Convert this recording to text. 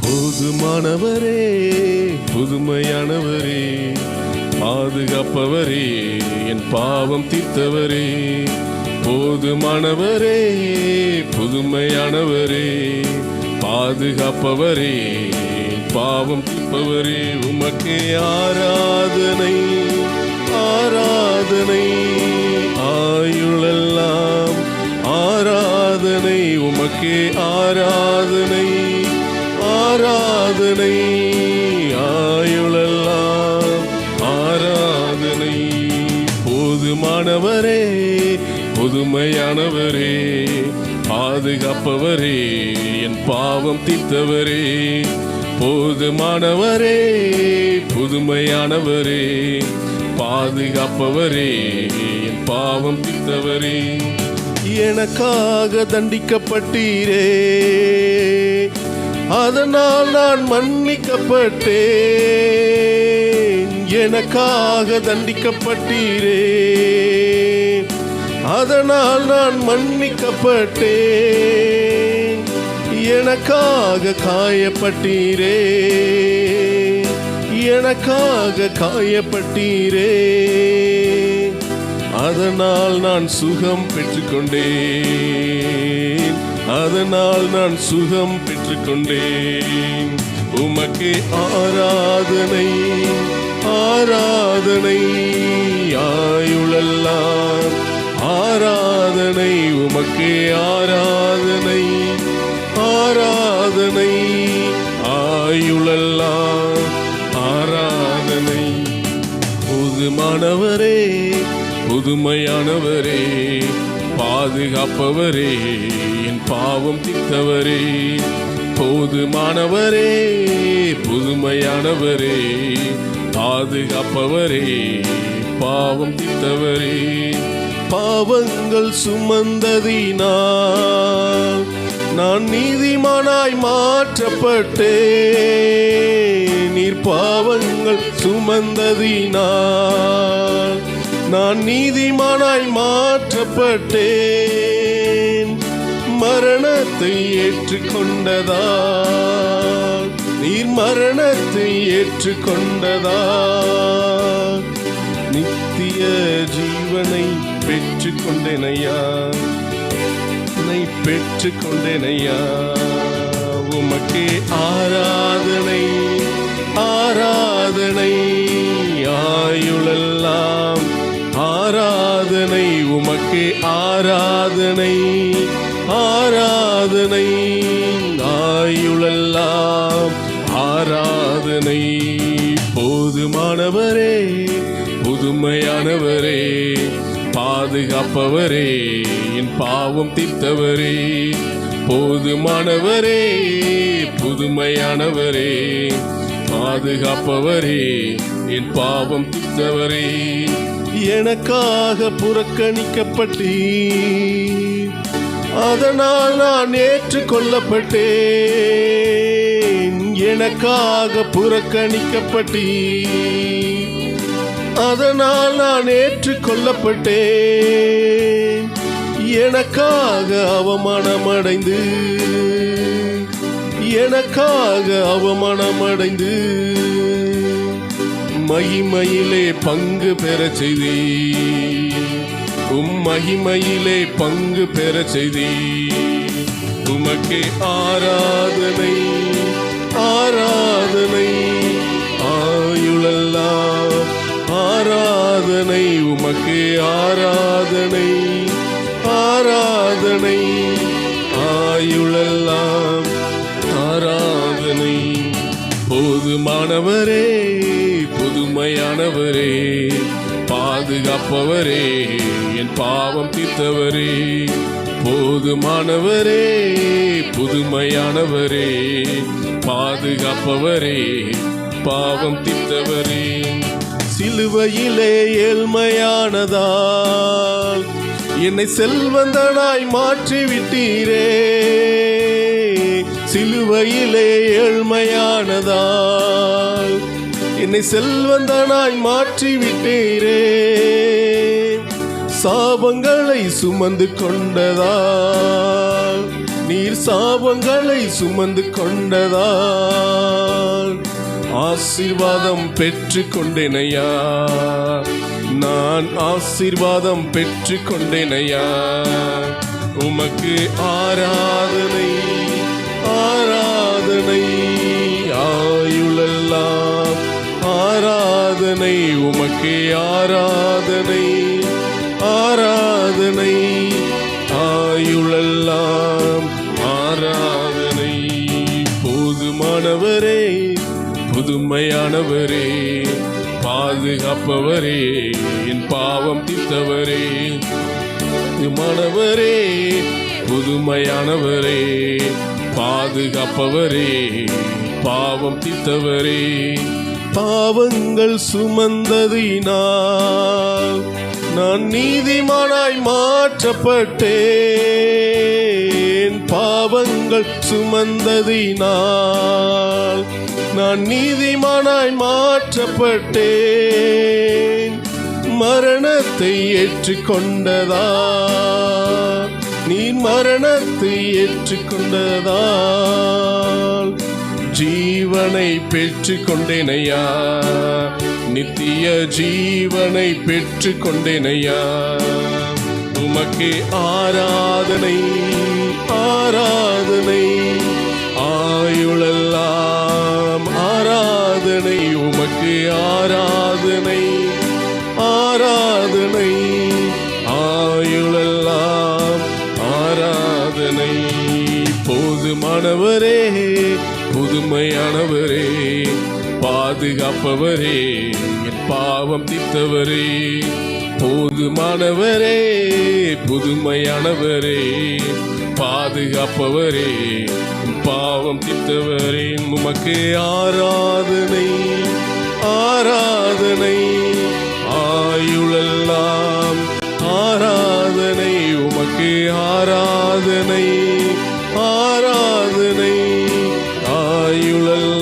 போதுமானவரே புதுமையானவரே பாதுகாப்பவரே என் பாவம் தீர்த்தவரே. போதுமானவரே புதுமையானவரே பாதுகாப்பவரே பாவம் தீர்ப்பவரே உமக்கே ஆராதனை. ஆராதனை. ஆயுளெல்லாம் ஆராதனை உமக்கே ஆராதனை. ஆராதனை ஆயுளெல்லாம் ஆராதனை. போதுமானவரே புதுமையானவரே பாதுகாப்பவரே என் பாவம் தீர்த்தவரே. போதுமானவரே புதுமையானவரே பாதுகாப்பவரே என் பாவம் பித்தவரே. எனக்காக தண்டிக்கப்பட்டீரே. அதனால் நான் மன்னிக்கப்பட்டேன். எனக்காக தண்டிக்கப்பட்டீரே. அதனால் நான் மன்னிக்கப்பட்டேன். எனக்காக காயப்பட்டீரே. எனக்காக காயப்பட்டீரே. அதனால் நான் சுகம் பெற்றுக்கொண்டேன். அதனால் நான் சுகம் பெற்றுக்கொண்டேன். உமக்கே ஆராதனை ஆராதனை ஆயுளெல்லாம். ஆராதனை உமக்கே ஆராதனை புதுமையானவரே பாதுகாப்பவரே என் பாவம் தித்தவரே போதுமானவரே புதுமையானவரே பாதுகாப்பவரே பாவம் தித்தவரே பாவங்கள் சுமந்ததினால் நான் நீதிமானாய் மாற்றப்பட்டேன் நீர் பாவங்கள் சுமந்ததினால் நான் நீதிமானாய் மாற்றப்பட்டேன். மரணத்தை ஏற்றுக்கொண்டதால். நீர் மரணத்தை ஏற்றுக்கொண்டதால். நித்திய ஜீவனை பெற்றுக்கொண்டேனையா? உன்னை பெற்றுக்கொண்டேனையா? உமக்கே ஆராதனை ஆராதனை. ஆயுளெல்லாம் ஆராதனை உமக்கே ஆராதனை ஆராதனை. ஆயுளெல்லாம் ஆராதனை. போதுமானவரே புதுமையானவரே பாதுகாப்பவரே என் பாவம் தீர்த்தவரே. போதுமானவரே புதுமையானவரே பாதுகாப்பவரே என் பாவம் தீர்த்தவரே. எனக்காக புறக்கணிக்கப்பட்டீர். அதனால் நான் ஏற்றுக்கொள்ளப்பட்டேன். எனக்காக புறக்கணிக்கப்பட்டீர். அதனால் நான் ஏற்றுக்கொள்ளப்பட்டேன். எனக்காக அவமானமடைந்து எனக்காக அவமானமடைந்து மகிமையிலே பங்கு பெற செய்தி உம் மகிமையிலே பங்கு பெற செய்தி உமக்கே ஆராதனை ஆராதனை. போதுமானவரே புதுமையானவரே பாதுகாப்பவரே என் பாவம் தீர்த்தவரே. போதுமானவரே புதுமையானவரே பாதுகாப்பவரே பாவம் தீர்த்தவரே. சிலுவையிலே ஏழ்மையானதால் என்னை செல்வந்தனாய் மாற்றிவிட்டீரே. சிலுவையிலே ஏழ்மையானதால் என்னை செல்வந்தனாய் மாற்றி விட்டீரே சாபங்களை சுமந்து கொண்டதால் நீர் சாபங்களை சுமந்து கொண்டதால் ஆசீர்வாதம் பெற்று கொண்டேனையா நான் ஆசீர்வாதம் பெற்று கொண்டேனையா உமக்கு ஆராதனை. உமக்கு ஆராதனை ஆராதனை. ஆயுளெல்லாம் ஆராதனை. போதுமானவரே புதுமையானவரே. பாதுகாப்பவரே என் பாவம் தீர்த்தவரே. புதுமானவரே புதுமையானவரே. பாதுகாப்பவரே பாவம் தீர்த்தவரே. பாவங்கள் சுமந்ததினால் நான் நீதிமானாய் மாற்றப்பட்டேன். பாவங்கள் சுமந்ததினால் நான் நீதிமானாய் மாற்றப்பட்டேன். மரணத்தை ஏற்றுக்கொண்டதா? நீ மரணத்தை ஏற்றுக்கொண்டதா? ஜீவனை பெற்று கொண்டேனையா நித்திய ஜீவனை பெற்று கொண்டேனையா உமக்கு ஆராதனை ஆராதனை ஆயுளெல்லாம் ஆராதனை உமக்கு ஆராதனை ஆராதனை ஆயுளெல்லாம் ஆராதனை. போதுமானவரே உண்மையானவரே பாதுகாப்பவரே என் பாவம் தீர்த்தவரே. போதுமானவரே புதுமையானவரே பாதுகாப்பவரே பாவம் தீர்த்தவரே. உமக்கு ஆராதனை ஆராதனை ஆயுளெல்லாம் ஆராதனை. உமக்கு ஆராதனை ஆராதனை. ஆயுளெல்லாம்